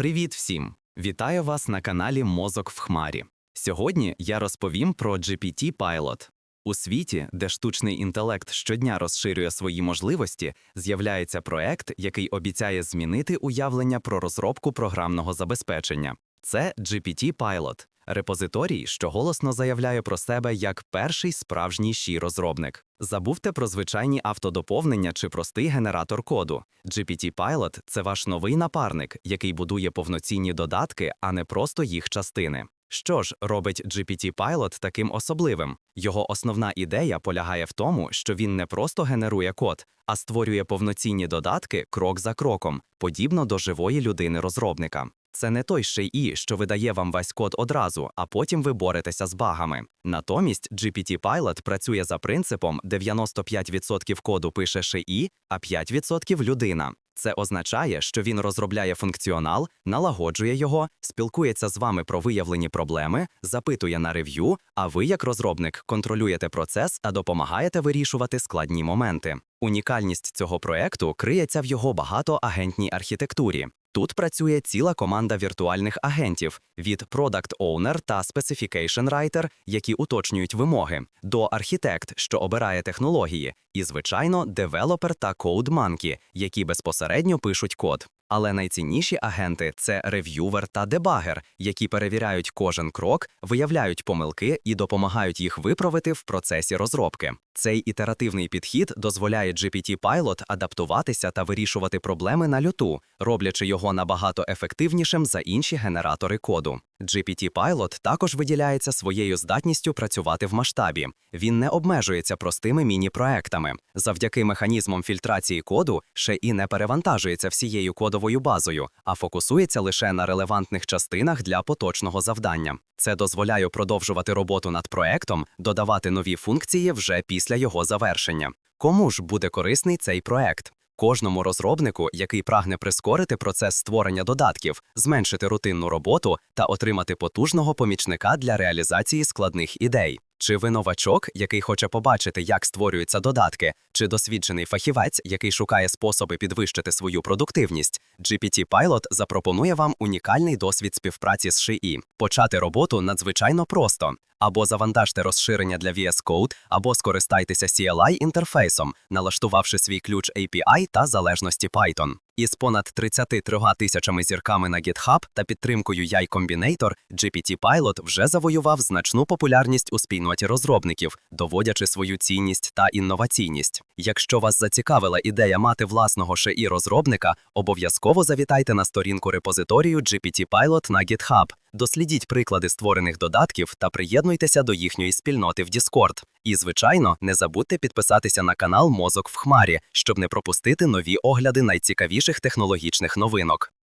Привіт всім! Вітаю вас на каналі Мозок в Хмарі. Сьогодні я розповім про GPT Pilot. У світі, де штучний інтелект щодня розширює свої можливості, з'являється проект, який обіцяє змінити уявлення про розробку програмного забезпечення. Це GPT Pilot – репозиторій, що голосно заявляє про себе як перший справжній щий розробник. Забувте про звичайні автодоповнення чи простий генератор коду. GPT Pilot – це ваш новий напарник, який будує повноцінні додатки, а не просто їх частини. Що ж робить GPT Pilot таким особливим? Його основна ідея полягає в тому, що він не просто генерує код, а створює повноцінні додатки крок за кроком, подібно до живої людини-розробника. Це не той шей, що видає вам весь код одразу, а потім ви боретеся з багами. Натомість GPT Pilot працює за принципом 95% коду пише шей, а 5% людина. Це означає, що він розробляє функціонал, налагоджує його, спілкується з вами про виявлені проблеми, запитує на рев'ю, а ви, як розробник, контролюєте процес, а допомагаєте вирішувати складні моменти. Унікальність цього проекту криється в його багатоагентній архітектурі. Тут працює ціла команда віртуальних агентів від Product Owner та Specification Writer, які уточнюють вимоги, до архітект, що обирає технології, і, звичайно, девелопер та Code Monkey, які безпосередньо пишуть код. Але найцінніші агенти це рев'ювер та дебагер, які перевіряють кожен крок, виявляють помилки і допомагають їх виправити в процесі розробки. Цей ітеративний підхід дозволяє GPT Pilot адаптуватися та вирішувати проблеми на люту, роблячи його набагато ефективнішим за інші генератори коду. GPT Pilot також виділяється своєю здатністю працювати в масштабі. Він не обмежується простими міні-проектами. Завдяки механізмам фільтрації коду ще і не перевантажується всією кодовою базою, а фокусується лише на релевантних частинах для поточного завдання. Це дозволяє продовжувати роботу над проектом, додавати нові функції вже після його завершення. Кому ж буде корисний цей проект? Кожному розробнику, який прагне прискорити процес створення додатків, зменшити рутинну роботу та отримати потужного помічника для реалізації складних ідей. Чи ви новачок, який хоче побачити, як створюються додатки, чи досвідчений фахівець, який шукає способи підвищити свою продуктивність, GPT Pilot запропонує вам унікальний досвід співпраці з шиї. Почати роботу надзвичайно просто. Або завантажте розширення для VS Code, або скористайтеся CLI інтерфейсом, налаштувавши свій ключ API та залежності Python. Із понад 33 тисячами зірками на GitHub та підтримкою Яй Combinator, GPT Pilot вже завоював значну популярність у спільноті розробників, доводячи свою цінність та інноваційність. Якщо вас зацікавила ідея мати власного ши розробника, обов'язково завітайте на сторінку репозиторію GPT Pilot на GitHub. Дослідіть приклади створених додатків та приєднуйтеся до їхньої спільноти в Discord. І, звичайно, не забудьте підписатися на канал Мозок в Хмарі, щоб не пропустити нові огляди найцікавіших технологічних новинок.